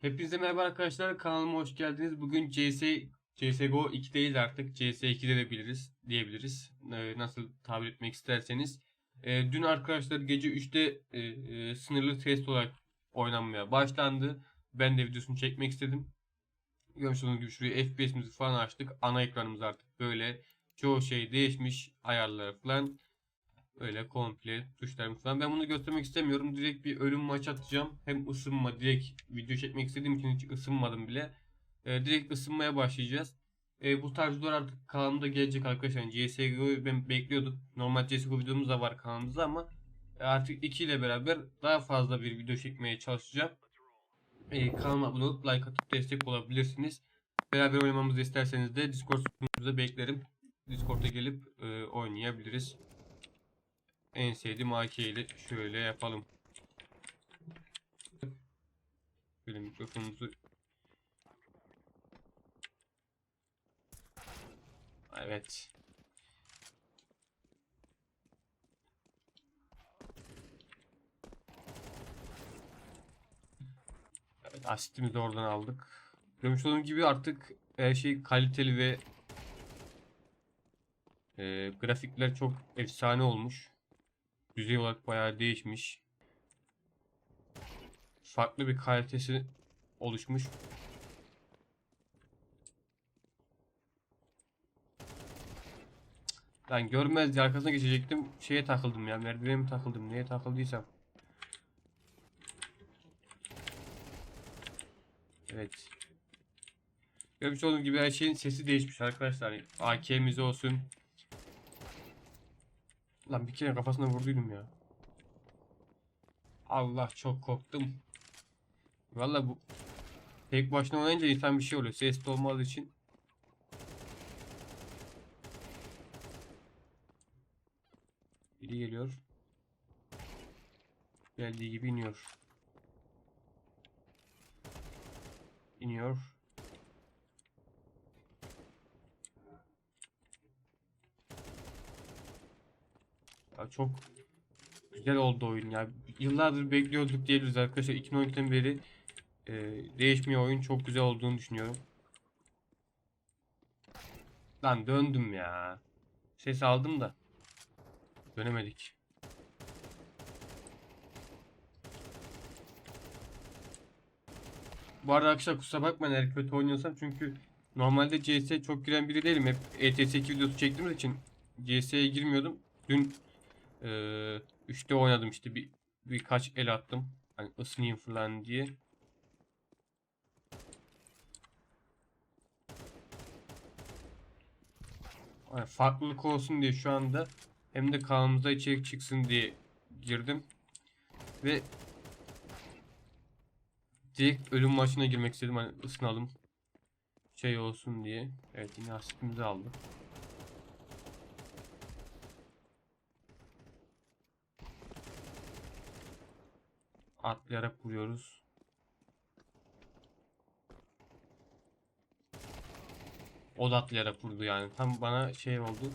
Hepinize merhaba arkadaşlar. Kanalıma hoş geldiniz. Bugün CS CS:GO 2 değil artık. CS2'de de biliriz diyebiliriz. Ee, nasıl tabir etmek isterseniz. Ee, dün arkadaşlar gece 3'te e, e, sınırlı test olarak oynanmaya başlandı. Ben de videosunu çekmek istedim. Görmüş olduğunuz gibi şuraya FPS'imizi falan açtık. Ana ekranımız artık böyle. Çoğu şey değişmiş. Ayarları falan. Öyle komple tuşlarımız falan. Ben bunu göstermek istemiyorum. Direkt bir ölüm maçı atacağım. Hem ısınma direkt video çekmek istediğim için hiç ısınmadım bile. Ee, direkt ısınmaya başlayacağız. Ee, bu tarz videolar artık kanalımda gelecek arkadaşlar. Yani CSGO'yu ben bekliyordum. Normal CSGO videomuz da var kanalımızda ama artık 2 ile beraber daha fazla bir video çekmeye çalışacağım. Ee, kanalıma abone olup like atıp destek olabilirsiniz. Beraber oynamamızı isterseniz de Discord sunucumuza beklerim. Discord'a gelip e, oynayabiliriz. En sevdiğim AK ile şöyle yapalım. Böyle mikrofonumuzu Evet. Evet, asitimizi oradan aldık. Görmüş olduğunuz gibi artık her şey kaliteli ve e, grafikler çok efsane olmuş. Düzey olarak bayağı değişmiş. Farklı bir kalitesi oluşmuş. Ben görmez arkasına geçecektim. Şeye takıldım ya. Merdivene mi takıldım? Neye takıldıysam. Evet. Görmüş olduğunuz gibi her şeyin sesi değişmiş arkadaşlar. AK'miz olsun. Lan bir kere kafasına vurduydum ya. Allah çok korktum. Valla bu tek başına oynayınca insan bir şey oluyor. Ses de olmadığı için. Biri geliyor. Geldiği gibi iniyor. İniyor. Ya çok güzel oldu oyun ya. Yıllardır bekliyorduk diyebiliriz arkadaşlar. 2012'den beri e, değişmiyor oyun. Çok güzel olduğunu düşünüyorum. Lan döndüm ya. Ses aldım da. Dönemedik. Bu arada arkadaşlar kusura bakmayın eğer kötü oynuyorsam çünkü normalde CS çok giren biri değilim. Hep ETS2 videosu çektiğimiz için CS'ye girmiyordum. Dün ee, üçte oynadım işte bir birkaç el attım. Hani ısınayım falan diye. Yani farklılık olsun diye şu anda hem de kanalımıza içerik çıksın diye girdim. Ve direkt ölüm maçına girmek istedim. Hani ısınalım. Şey olsun diye. Evet yine asistimizi aldık. Atlayarak vuruyoruz. O da atlayarak vurdu yani. Tam bana şey oldu.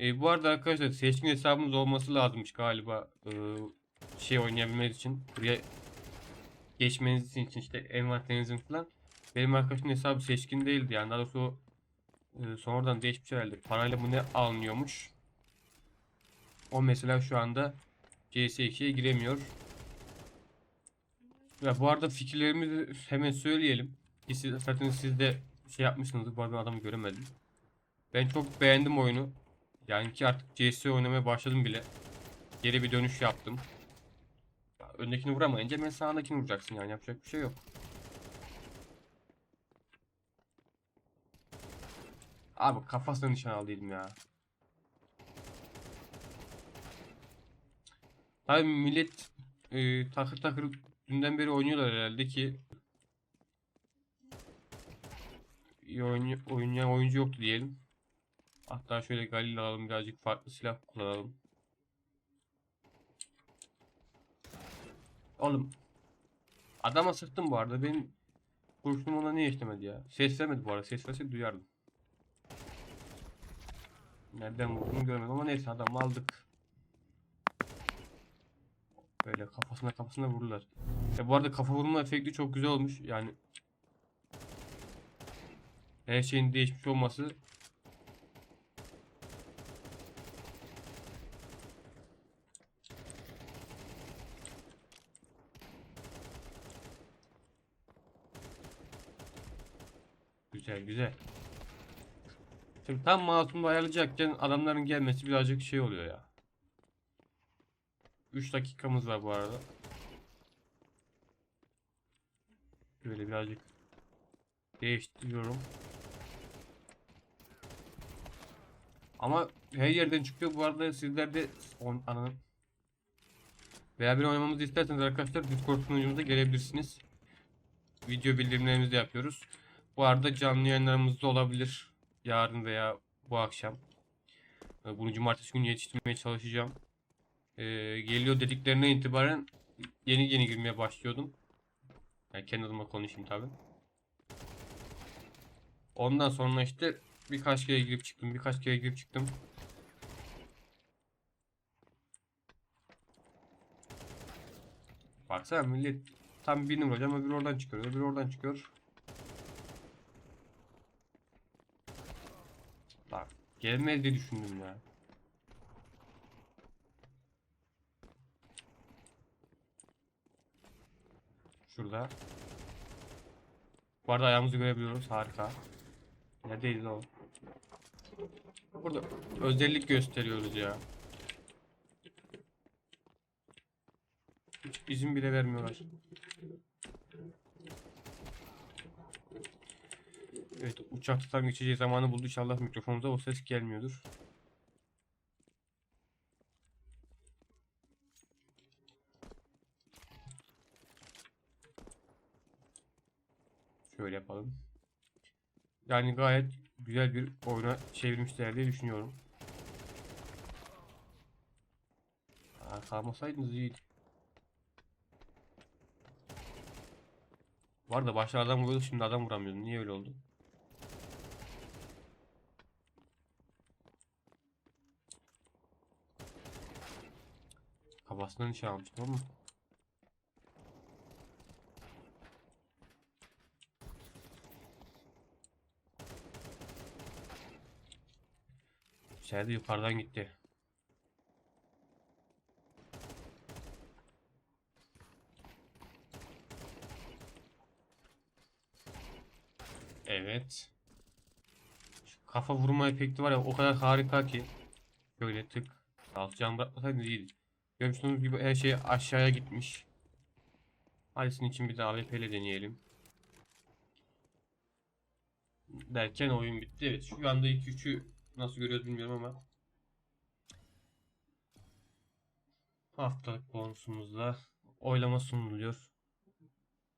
E, bu arada arkadaşlar seçkin hesabımız olması lazımmış galiba. E, şey oynayabilmeniz için. Buraya geçmeniz için işte envanterinizin falan. Benim arkadaşımın hesabı seçkin değildi yani. Daha doğrusu e, sonradan değişmiş herhalde. Parayla bu ne alınıyormuş. O mesela şu anda CS2'ye giremiyor. Ya bu arada fikirlerimizi hemen söyleyelim. Ki Siz, zaten siz de şey yapmışsınızdır. Bu arada adamı göremedim. Ben çok beğendim oyunu. Yani ki artık CS oynamaya başladım bile. Geri bir dönüş yaptım. Ya öndekini vuramayınca ben sağındakini vuracaksın yani yapacak bir şey yok. Abi kafasına nişan aldıydım ya. Tabii millet e, takır takır dünden beri oynuyorlar herhalde ki iyi oynayan oyuncu yoktu diyelim. Hatta şöyle Galil alalım birazcık farklı silah kullanalım. Oğlum adama sıktım bu arada benim kurşunum ona niye işlemedi ya? Ses vermedi bu arada ses verse duyardım. Nereden vurduğunu görmedim ama neyse adam aldık. Böyle kafasına kafasına vururlar. Ya bu arada kafa vurma efekti çok güzel olmuş. Yani her şeyin değişmiş olması Güzel güzel. Şimdi tam mouse'umu ayarlayacakken adamların gelmesi birazcık şey oluyor ya. 3 dakikamız var bu arada. Böyle birazcık değiştiriyorum. Ama her yerden çıkıyor. Bu arada sizler de on, ananın veya bir oynamamızı isterseniz arkadaşlar Discord sunucumuza gelebilirsiniz. Video bildirimlerimizi yapıyoruz. Bu arada canlı yayınlarımız da olabilir. Yarın veya bu akşam. Ee, Bunu cumartesi günü yetiştirmeye çalışacağım. Ee, geliyor dediklerine itibaren yeni yeni girmeye başlıyordum. Yani kendi adıma konuşayım tabi. Ondan sonra işte birkaç kere girip çıktım, birkaç kere girip çıktım. Baksana millet tam bir numara ama bir oradan çıkıyor, öbür oradan çıkıyor. Bak gelmez diye düşündüm ya. Şurada. Bu arada ayağımızı görebiliyoruz. Harika. Neredeyiz o? Burada özellik gösteriyoruz ya. Hiç izin bile vermiyorlar. Evet uçaktan geçeceği zamanı buldu. İnşallah mikrofonumuza o ses gelmiyordur. Şöyle yapalım. Yani gayet güzel bir oyuna çevirmişler diye düşünüyorum. Aa, kalmasaydınız iyiydi. Var da başta adam vuruyordu şimdi adam vuramıyordum. Niye öyle oldu? Kafasından nişan almıştım ama. İçeride yukarıdan gitti. Evet. Şu kafa vurma efekti var ya o kadar harika ki. Böyle tık. Alacağım bırakmasaydı iyiydi. Görmüşsünüz gibi her şey aşağıya gitmiş. Sizin için bir de AWP ile deneyelim. Derken oyun bitti. Evet şu anda 2-3'ü nasıl görüyoruz bilmiyorum ama. Haftalık bonusumuzda oylama sunuluyor.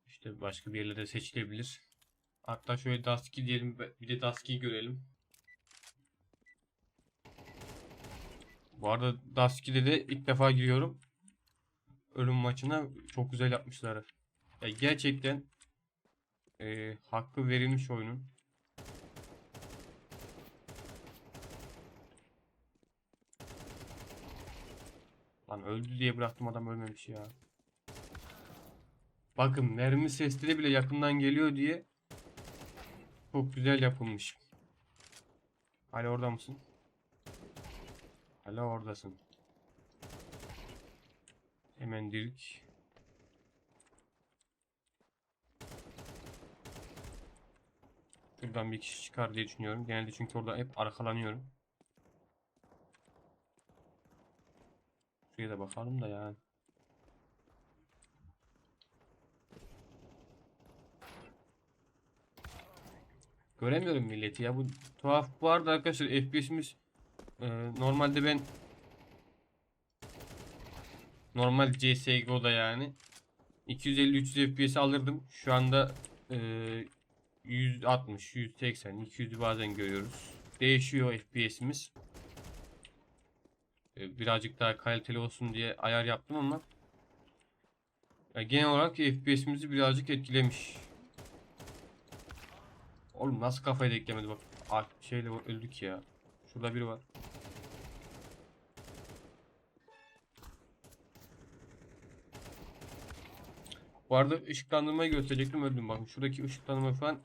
İşte başka bir yerlerde seçilebilir. Hatta şöyle Dusky diyelim bir de Dusky'yi görelim. Bu arada Dusky'de de ilk defa giriyorum. Ölüm maçına çok güzel yapmışlar. Ya gerçekten e, hakkı verilmiş oyunun. Lan öldü diye bıraktım adam ölmemiş ya. Bakın mermi sesleri bile yakından geliyor diye çok güzel yapılmış. Hala orada mısın? Hala oradasın. Hemen dirk. Şuradan bir kişi çıkar diye düşünüyorum. Genelde çünkü orada hep arkalanıyorum. Şuraya da bakalım da yani. Göremiyorum milleti ya. Bu tuhaf. Bu arada arkadaşlar FPS'imiz e, normalde ben normal CSGO'da yani 250-300 FPS alırdım. Şu anda e, 160, 180, 200'ü bazen görüyoruz. Değişiyor FPS'imiz. E, birazcık daha kaliteli olsun diye ayar yaptım ama ya genel olarak FPS'imizi birazcık etkilemiş. Oğlum nasıl kafayı denk bak. Ah, şeyle öldük ya. Şurada biri var. Bu arada ışıklandırmayı gösterecektim öldüm bakın. Şuradaki ışıklandırma falan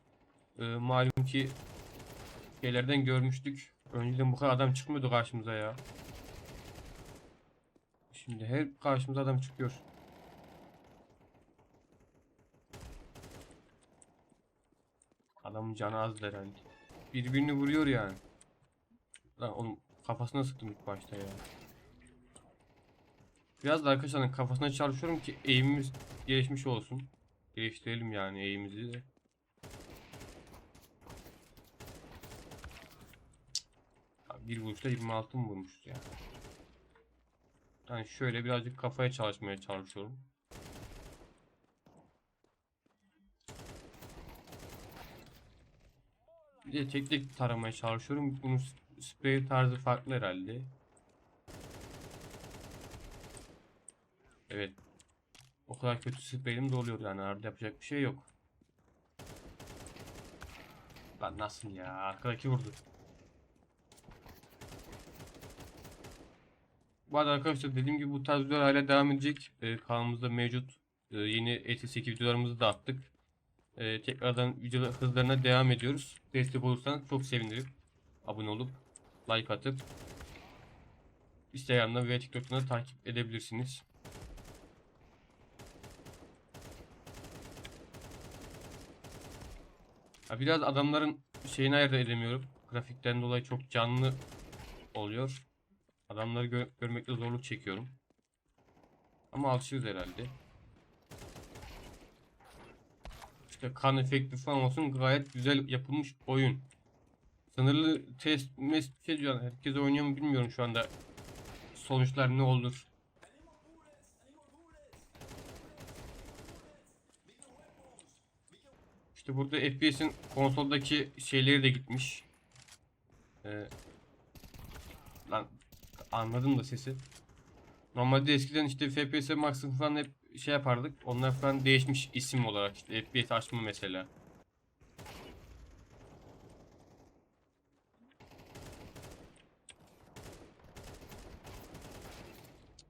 e, malum ki şeylerden görmüştük. Önceden bu kadar adam çıkmıyordu karşımıza ya. Şimdi her karşımıza adam çıkıyor. Adamın canı azdı herhalde. Birbirini vuruyor yani. Lan oğlum kafasına sıktım ilk başta ya. Biraz da arkadaşların kafasına çalışıyorum ki eğimimiz gelişmiş olsun. Geliştirelim yani eğimimizi de. Bir vuruşta 26 mı vurmuşuz ya? Yani şöyle birazcık kafaya çalışmaya çalışıyorum. Bir de tek tek taramaya çalışıyorum. Bunun sprey tarzı farklı herhalde. Evet. O kadar kötü spreyim de oluyor yani arada yapacak bir şey yok. Lan nasıl ya? Arkadaki vurdu. Bu arada arkadaşlar dediğim gibi bu tarz videolar hala devam edecek. Ee, kanalımızda mevcut e, yeni ET8 videolarımızı da attık. Ee, tekrardan video hızlarına devam ediyoruz. Destek olursanız çok sevinirim. Abone olup like atıp Instagram'dan ve TikTok'tan takip edebilirsiniz. Biraz adamların şeyini ayırt edemiyorum. Grafikten dolayı çok canlı oluyor. Adamları gö- görmekte zorluk çekiyorum. Ama alışırız herhalde. İşte kan efekti falan olsun gayet güzel yapılmış oyun. Sınırlı test mes şey. Herkes oynuyor mu bilmiyorum şu anda. Sonuçlar ne olur? İşte burada FPS'in konsoldaki şeyleri de gitmiş. Ee, anladım da sesi. Normalde eskiden işte FPS Max'ın falan hep şey yapardık. Onlar falan değişmiş isim olarak işte FPS açma mesela.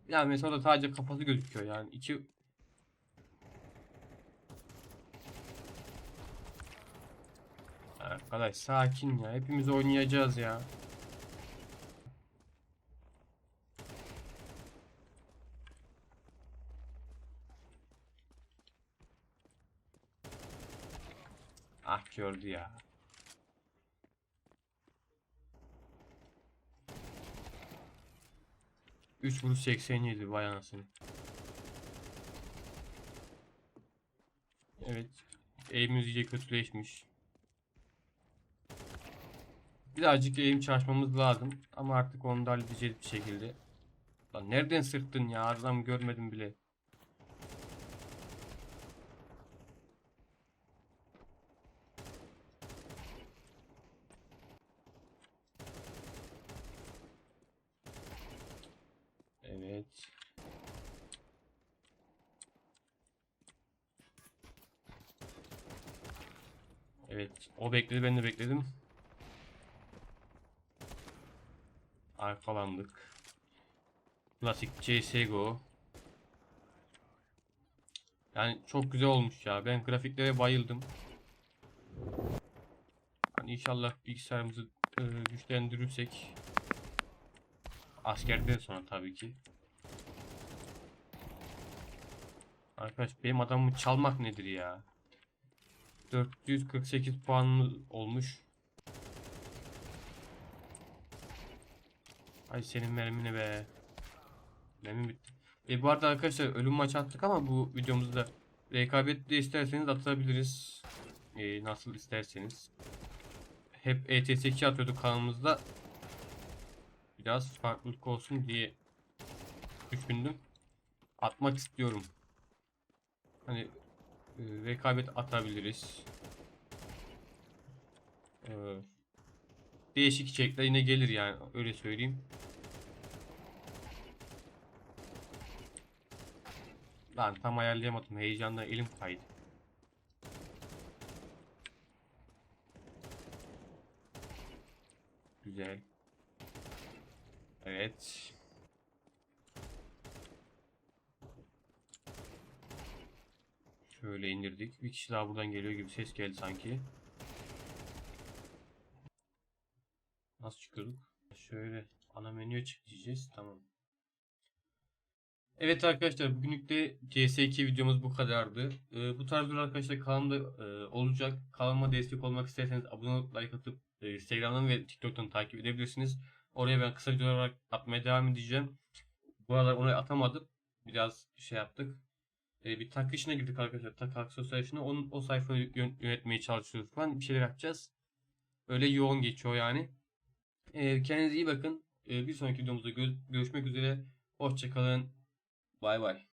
Yani mesela orada sadece kafası gözüküyor yani. iki Arkadaş sakin ya. Hepimiz oynayacağız ya. Gördü ya. Üç vuruş 87 vay anasını. Evet. Eğimimiz iyice kötüleşmiş. Birazcık eğim çalışmamız lazım. Ama artık onu da halledeceğiz bir şekilde. Lan nereden sıktın ya? Adam görmedim bile. Evet. Evet. O bekledi ben de bekledim. Arkalandık. Klasik CSGO. Yani çok güzel olmuş ya. Ben grafiklere bayıldım. Hani inşallah bilgisayarımızı e, güçlendirirsek askerden sonra tabii ki. Arkadaş benim adamımı çalmak nedir ya? 448 puanımız olmuş. Ay senin mermine be. Mermim bitti. E bu arada arkadaşlar ölüm maçı attık ama bu videomuzda rekabet de isterseniz atabiliriz. E, nasıl isterseniz. Hep E ETS2 atıyorduk kanalımızda. Biraz farklılık olsun diye düşündüm. Atmak istiyorum. Hani rekabet atabiliriz. E, değişik içerikler yine gelir yani öyle söyleyeyim. Lan tam ayarlayamadım heyecandan elim kaydı. Güzel. Evet. Şöyle indirdik. Bir kişi daha buradan geliyor gibi ses geldi sanki. Nasıl çıkıyorduk? Şöyle ana menüye çık. Tamam. Evet arkadaşlar bugünlük de CS2 videomuz bu kadardı. Ee, bu tarz videolar arkadaşlar kanalımda e, olacak. Kanalıma destek olmak isterseniz abone olup like atıp e, Instagram'dan ve TikTok'tan takip edebilirsiniz. Oraya ben kısa videolar olarak atmaya devam edeceğim. Bu aralar onu atamadım. Biraz şey yaptık. E, bir tak işine girdik arkadaşlar. Tak aksesuar işine. Onun, o sayfayı yön- yönetmeye çalışıyoruz falan. Bir şeyler yapacağız. Öyle yoğun geçiyor yani. E, kendinize iyi bakın. E, bir sonraki videomuzda gö- görüşmek üzere. Hoşçakalın. Bay bay.